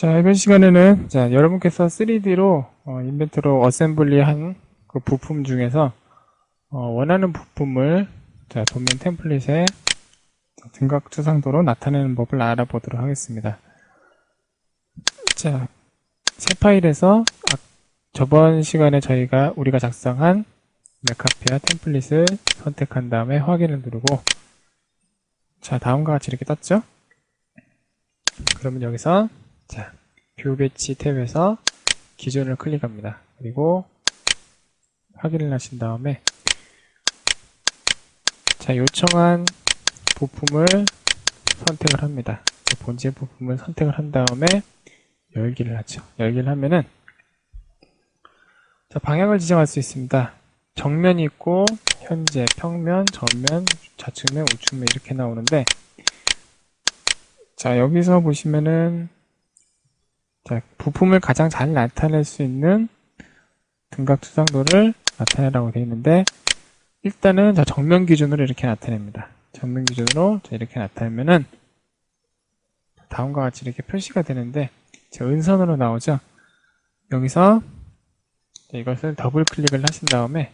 자, 이번 시간에는 자, 여러분께서 3D로 어, 인벤트로 어셈블리한 그 부품 중에서 어, 원하는 부품을 자, 도면 템플릿에 등각 추상도로 나타내는 법을 알아보도록 하겠습니다. 자, 새 파일에서 아, 저번 시간에 저희가 우리가 작성한 메카피아 템플릿을 선택한 다음에 확인을 누르고 자, 다음과 같이 이렇게 떴죠? 그러면 여기서 자, 뷰 배치 탭에서 기준을 클릭합니다. 그리고 확인을 하신 다음에 자, 요청한 부품을 선택을 합니다. 본체 부품을 선택을 한 다음에 열기를 하죠. 열기를 하면은 자, 방향을 지정할 수 있습니다. 정면이 있고 현재, 평면, 전면, 좌측면, 우측면 이렇게 나오는데 자, 여기서 보시면은 자, 부품을 가장 잘 나타낼 수 있는 등각 추상도를 나타내라고 되어 있는데 일단은 자, 정면 기준으로 이렇게 나타냅니다. 정면 기준으로 자, 이렇게 나타내면은 다음과 같이 이렇게 표시가 되는데 자, 은선으로 나오죠. 여기서 자, 이것을 더블 클릭을 하신 다음에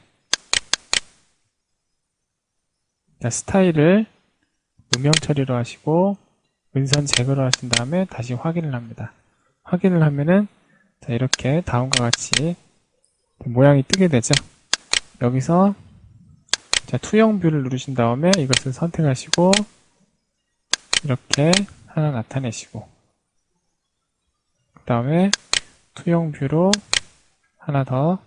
자, 스타일을 음영 처리로 하시고 은선 제거를 하신 다음에 다시 확인을 합니다. 확인을 하면은 자, 이렇게 다음과 같이 모양이 뜨게 되죠. 여기서 자, 투영 뷰를 누르신 다음에 이것을 선택하시고 이렇게 하나 나타내시고 그 다음에 투영 뷰로 하나 더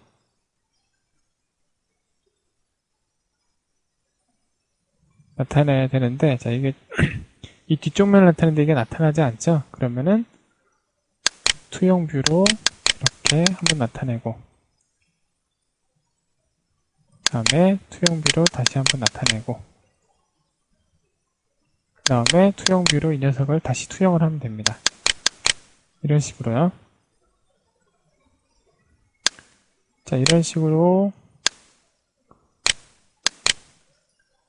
나타내야 되는데 자 이게 이 뒤쪽 면을 나타내는데 이게 나타나지 않죠 그러면은 투영 뷰로 이렇게 한번 나타내고 그 다음에 투영 뷰로 다시 한번 나타내고 그 다음에 투영 뷰로 이 녀석을 다시 투영을 하면 됩니다. 이런 식으로요. 자 이런 식으로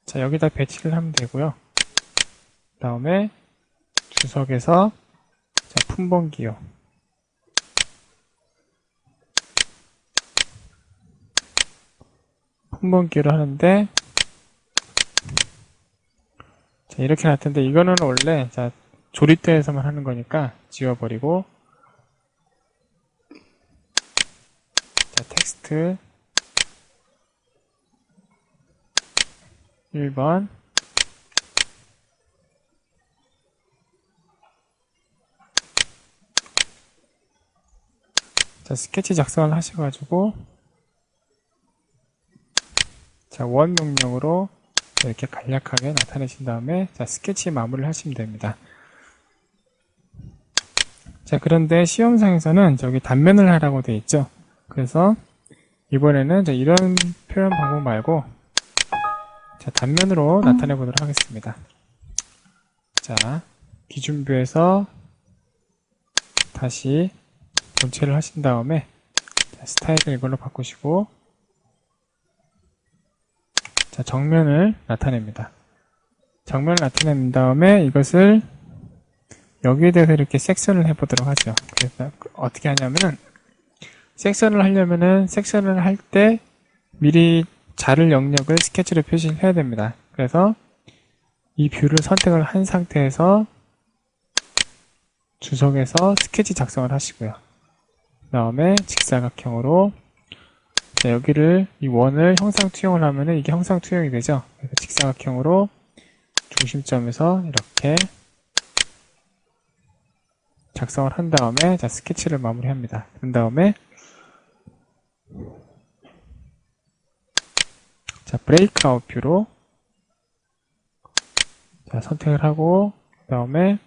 자 여기다 배치를 하면 되고요. 그 다음에 주석에서 자 품번기요 품번기를 하는데 자 이렇게 나타는데 이거는 원래 자 조립대에서만 하는 거니까 지워버리고 자 텍스트 1번. 자 스케치 작성을 하셔가지고 자, 원 명령으로 이렇게 간략하게 나타내신 다음에 자, 스케치 마무리를 하시면 됩니다. 자, 그런데 시험상에서는 저기 단면을 하라고 되어 있죠. 그래서 이번에는 이런 표현 방법 말고 자, 단면으로 나타내 보도록 하겠습니다. 자, 기준뷰에서 다시 본체를 하신 다음에 자, 스타일을 이걸로 바꾸시고 자, 정면을 나타냅니다. 정면을 나타낸 다음에 이것을 여기에 대해서 이렇게 섹션을 해보도록 하죠. 그래서 어떻게 하냐면은 섹션을 하려면은 섹션을 할 때 미리 자를 영역을 스케치로 표시를 해야 됩니다. 그래서 이 뷰를 선택을 한 상태에서 주석에서 스케치 작성을 하시고요. 그 다음에 직사각형으로 자, 여기를 이 원을 형상 투영을 하면은 이게 형상 투영이 되죠. 그래서 직사각형으로 중심점에서 이렇게 작성을 한 다음에 자 스케치를 마무리합니다. 그런 다음에 자 브레이크아웃 뷰로 자 선택을 하고 그 다음에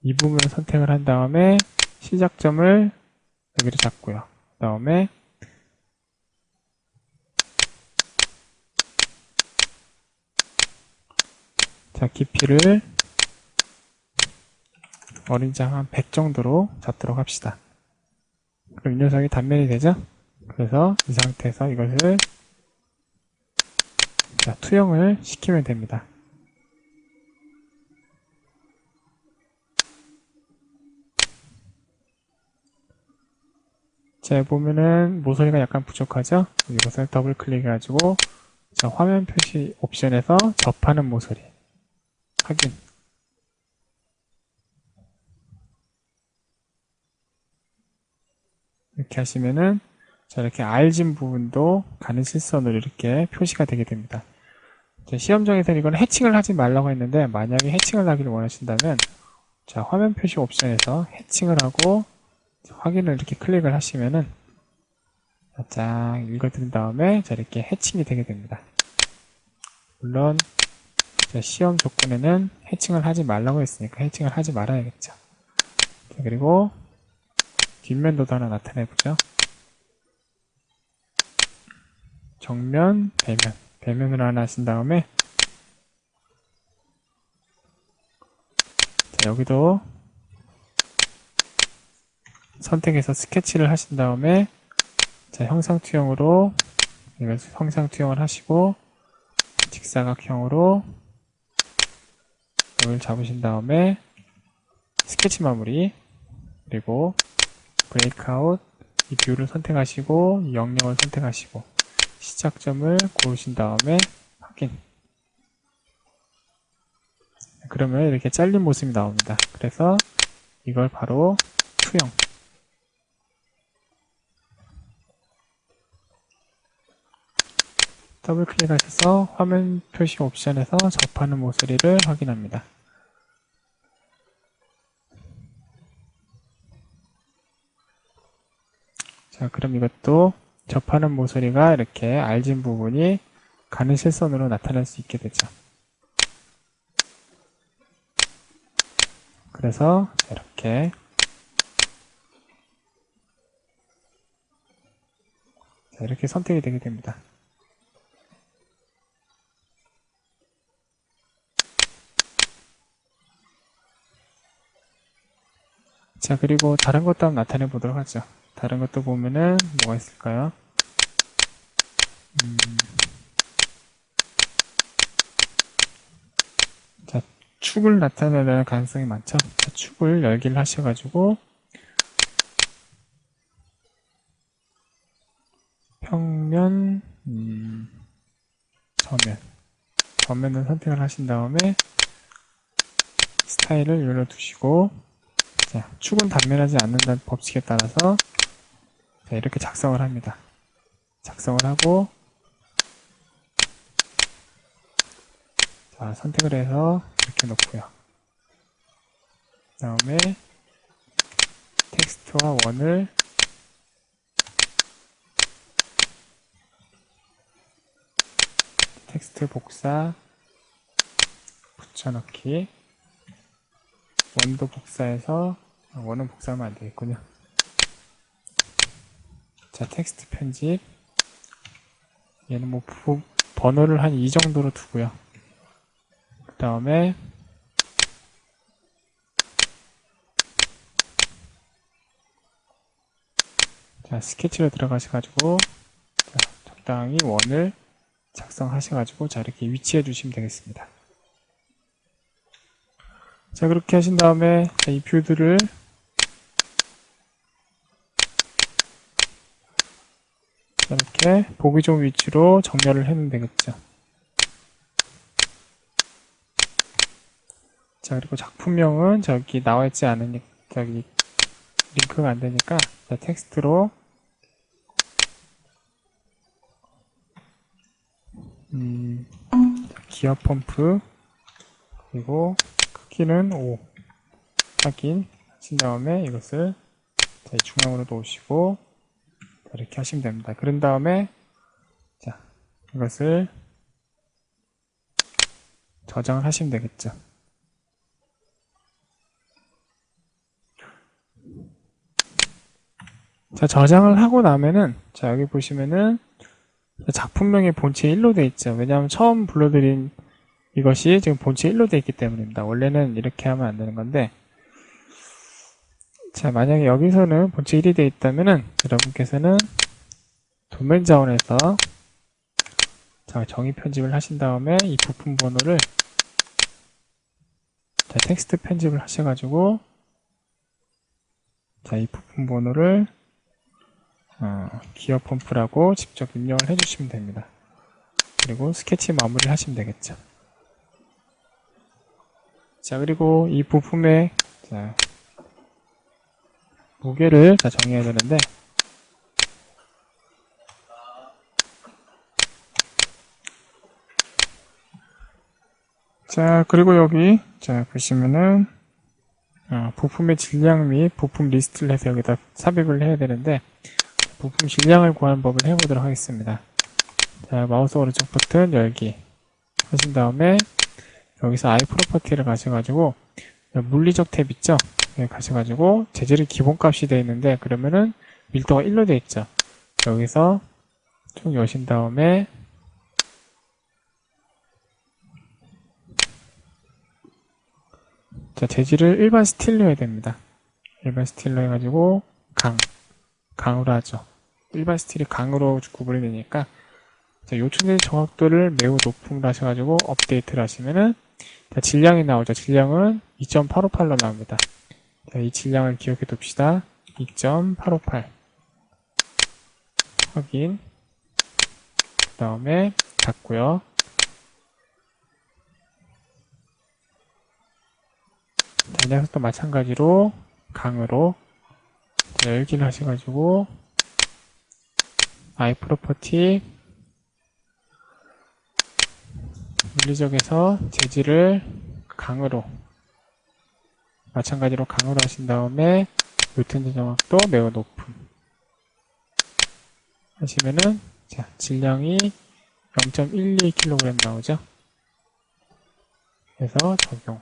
이 부분을 선택을 한 다음에 시작점을 여기를 잡고요. 그 다음에 자, 깊이를 어린장 한 100 정도로 잡도록 합시다. 그럼 이 녀석이 단면이 되죠? 그래서 이 상태에서 이것을 자, 투영을 시키면 됩니다. 자, 보면은 모서리가 약간 부족하죠? 이것을 더블 클릭해가지고, 자, 화면 표시 옵션에서 접하는 모서리. 확인. 이렇게 하시면은, 자, 이렇게 알진 부분도 가는 실선으로 이렇게 표시가 되게 됩니다. 자, 시험정에서는 이건 해칭을 하지 말라고 했는데, 만약에 해칭을 하기를 원하신다면, 자, 화면 표시 옵션에서 해칭을 하고, 확인을 이렇게 클릭을 하시면은, 쫙 읽어드린 다음에, 자, 이렇게 해칭이 되게 됩니다. 물론, 자, 시험 조건에는 해칭을 하지 말라고 했으니까 해칭을 하지 말아야겠죠. 자, 그리고, 뒷면도도 하나 나타내보죠. 정면, 배면. 배면으로 하나 하신 다음에, 자, 여기도 선택해서 스케치를 하신 다음에, 자, 형상투영으로, 이걸 형상투영을 하시고, 직사각형으로, 여기를 잡으신 다음에, 스케치 마무리, 그리고, 브레이크아웃, 이 뷰를 선택하시고, 이 영역을 선택하시고, 시작점을 고르신 다음에, 확인. 그러면 이렇게 잘린 모습이 나옵니다. 그래서 이걸 바로 투영. 더블 클릭하셔서 화면 표시 옵션에서 접하는 모서리를 확인합니다. 자, 그럼 이것도 접하는 모서리가 이렇게 알진 부분이 가는 실선으로 나타날 수 있게 되죠. 그래서 이렇게 자, 이렇게 선택이 되게 됩니다. 자, 그리고 다른 것도 한번 나타내 보도록 하죠. 다른 것도 보면은 뭐가 있을까요? 음, 자, 축을 나타내는 가능성이 많죠. 자, 축을 열기를 하셔가지고 평면, 음, 저면, 저면을 선택을 하신 다음에 스타일을 열어두시고 자, 축은 단면하지 않는다는 법칙에 따라서 자, 이렇게 작성을 합니다. 작성을 하고 자, 선택을 해서 이렇게 놓고요. 그 다음에 텍스트와 원을 텍스트 복사 붙여넣기 원도 복사해서 아, 원은 복사하면 안 되겠군요. 자, 텍스트 편집. 얘는 뭐 부, 번호를 한 이 정도로 두고요. 그 다음에 자, 스케치로 들어가셔가지고 자, 적당히 원을 작성하셔가지고 자, 이렇게 위치해 주시면 되겠습니다. 자, 그렇게 하신 다음에 자, 이 뷰들을 이렇게 보기 좋은 위치로 정렬을 해놓으면 되겠죠. 자, 그리고 작품명은 저기 나와 있지 않으니까, 저기, 링크가 안 되니까, 자, 텍스트로, 음, 기어 펌프, 그리고 크기는 5. 확인 하신 다음에 이것을 자, 중앙으로 놓으시고, 이렇게 하시면 됩니다. 그런 다음에 자 이것을 저장을 하시면 되겠죠. 자 저장을 하고 나면은 자 여기 보시면은 작품명이 본체 1로 되어 있죠. 왜냐하면 처음 불러드린 이것이 지금 본체 1로 되어 있기 때문입니다. 원래는 이렇게 하면 안 되는 건데 자, 만약에 여기서는 본체 1이 되어 있다면은 여러분께서는 도면 자원에서 자, 정의 편집을 하신 다음에 이 부품 번호를 자, 텍스트 편집을 하셔가지고 자, 이 부품 번호를 어, 기어 펌프라고 직접 입력을 해주시면 됩니다. 그리고 스케치 마무리를 하시면 되겠죠. 자, 그리고 이 부품의 자, 무게를 자, 정해야 되는데 자, 그리고 여기 자, 보시면은 어, 부품의 질량 및 부품 리스트를 해서 여기다 삽입을 해야 되는데 부품 질량을 구하는 법을 해보도록 하겠습니다. 자, 마우스 오른쪽 버튼 열기 하신 다음에 여기서 아이 프로퍼티를 가셔가지고 물리적 탭 있죠? 여기 가셔가지고 재질이 기본값이 되어 있는데 그러면은 밀도가 1로 되어 있죠. 여기서 쭉 여신 다음에 자, 재질을 일반 스틸로 해야 됩니다. 일반 스틸로 해가지고 강, 강으로 하죠. 일반 스틸이 강으로 구분이 되니까 자, 요청된 정확도를 매우 높음으로 하셔가지고 업데이트를 하시면은 자, 질량이 나오죠. 질량은 2.858로 나옵니다. 자, 이 질량을 기억해 둡시다. 2.858 확인 그 다음에 닫고요. 녀석도 마찬가지로 강으로 자, 열기를 하셔가지고 아이 프로퍼티 물리적에서 재질을 강으로 마찬가지로 강으로 하신 다음에 요텐 정확도 매우 높음 하시면은 자 질량이 0.12kg 나오죠? 그래서 적용.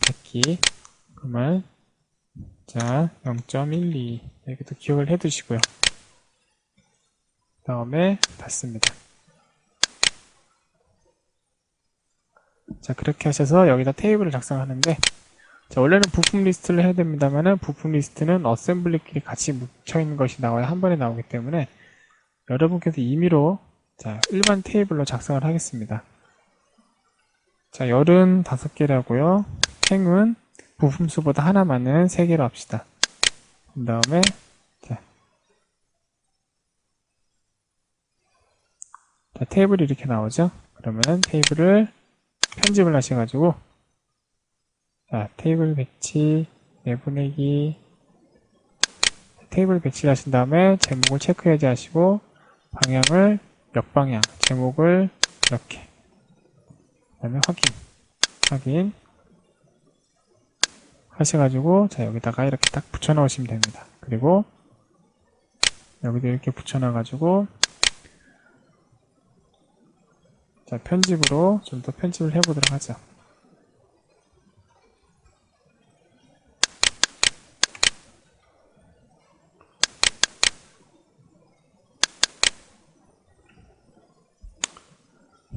닫기. 그러면 자0.12 이렇게도 기억을 해 두시고요. 그 다음에 닫습니다 자 그렇게 하셔서 여기다 테이블을 작성하는데 자 원래는 부품 리스트를 해야 됩니다만은 부품 리스트는 어셈블리끼리 같이 묻혀 있는 것이 나와야 한 번에 나오기 때문에 여러분께서 임의로 자 일반 테이블로 작성을 하겠습니다. 자 열은 다섯 개라고요. 행은 부품 수보다 하나 많은 세 개로 합시다. 그 다음에 자, 자 테이블이 이렇게 나오죠? 그러면은 테이블을 편집을 하셔가지고 자 테이블 배치 내보내기. 테이블 배치를 하신 다음에 제목을 체크 해제하시고 방향을 역방향 제목을 이렇게. 그 다음에 확인 확인 하셔가지고 자 여기다가 이렇게 딱 붙여 넣으시면 됩니다. 그리고 여기도 이렇게 붙여 놔가지고 자, 편집으로 좀 더 편집을 해보도록 하죠.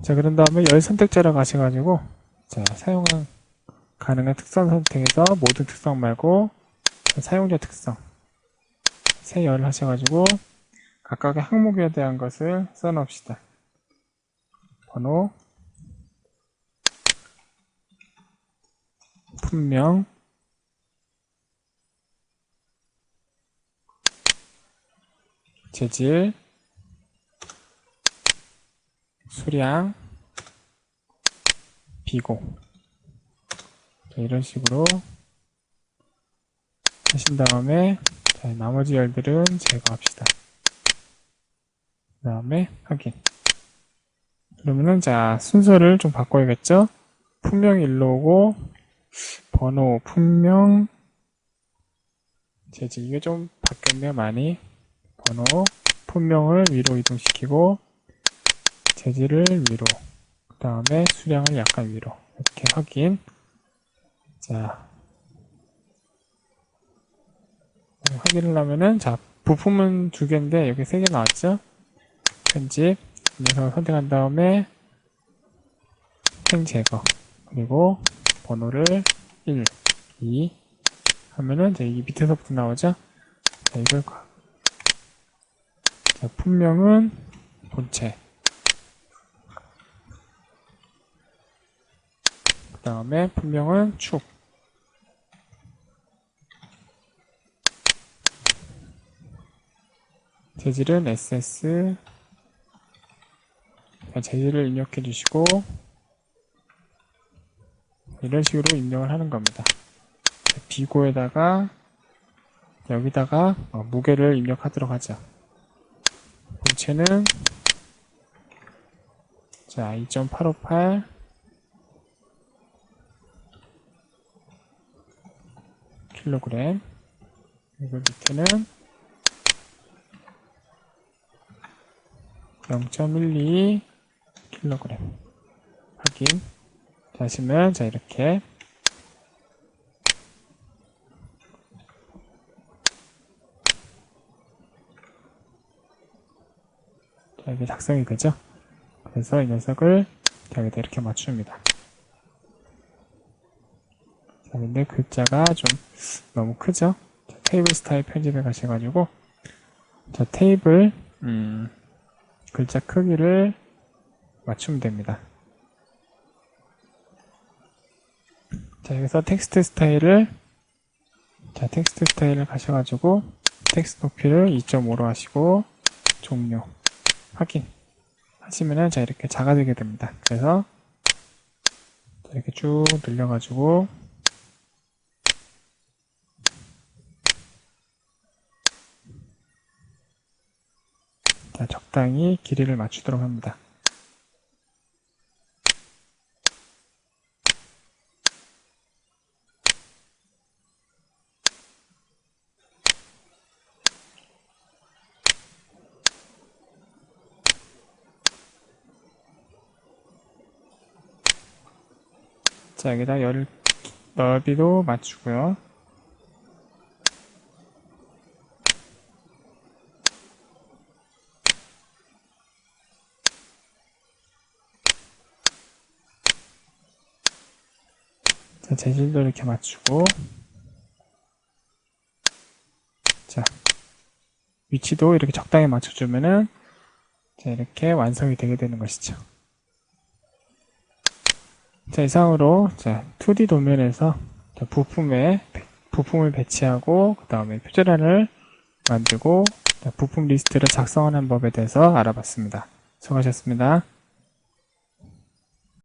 자, 그런 다음에 열 선택자로 가셔가지고, 자, 사용한 가능한 특성 선택에서 모든 특성 말고, 사용자 특성, 새 열을 하셔가지고, 각각의 항목에 대한 것을 써놓읍시다. 번호 분명 재질 수량 비고 이런 식으로 하신 다음에 자, 나머지 열들은 제거합시다. 그 다음에 확인 그러면은 자 순서를 좀 바꿔야겠죠? 품명 일로 오고 번호 품명. 재질 이게 좀 바뀌었네요 많이. 번호 품명을 위로 이동시키고 재질을 위로. 그 다음에 수량을 약간 위로. 이렇게 확인. 자. 확인을 하면은 자 부품은 두 개인데 여기 세 개 나왔죠? 편집 녀석을 선택한 다음에 행 제거 그리고 번호를 1, 2 하면은 이제 이 밑에서부터 나오죠? 자, 이걸 자, 품명은 본체. 그 다음에 품명은 축 재질은 SS 자, 재질을 입력해 주시고 이런 식으로 입력을 하는 겁니다. 비고에다가 여기다가 어, 무게를 입력하도록 하죠. 본체는 자 2.858 킬로그램 그리고 밑에는 0.12 킬로그램. 확인. 자, 하시면 자 이렇게. 자, 이게 작성이 되죠? 그래서 이 녀석을 여기다 이렇게 맞춥니다. 자, 근데 글자가 좀 너무 크죠? 자, 테이블 스타일 편집에 가셔가지고 자 테이블 음, 글자 크기를 맞추면 됩니다. 자, 여기서 텍스트 스타일을 자, 텍스트 스타일을 가셔가지고 텍스트 높이를 2.5로 하시고 종료 확인 하시면은 자 이렇게 작아지게 됩니다. 그래서 자, 이렇게 쭉 늘려가지고 자, 적당히 길이를 맞추도록 합니다. 자, 여기다 열, 넓이도 맞추고요. 자, 재질도 이렇게 맞추고 자, 위치도 이렇게 적당히 맞춰주면은 자, 이렇게 완성이 되게 되는 것이죠. 자, 이상으로 자, 2D 도면에서 자, 부품에 배- 부품을 배치하고 그 다음에 표절란을 만들고 자, 부품 리스트를 작성하는 법에 대해서 알아봤습니다. 수고하셨습니다.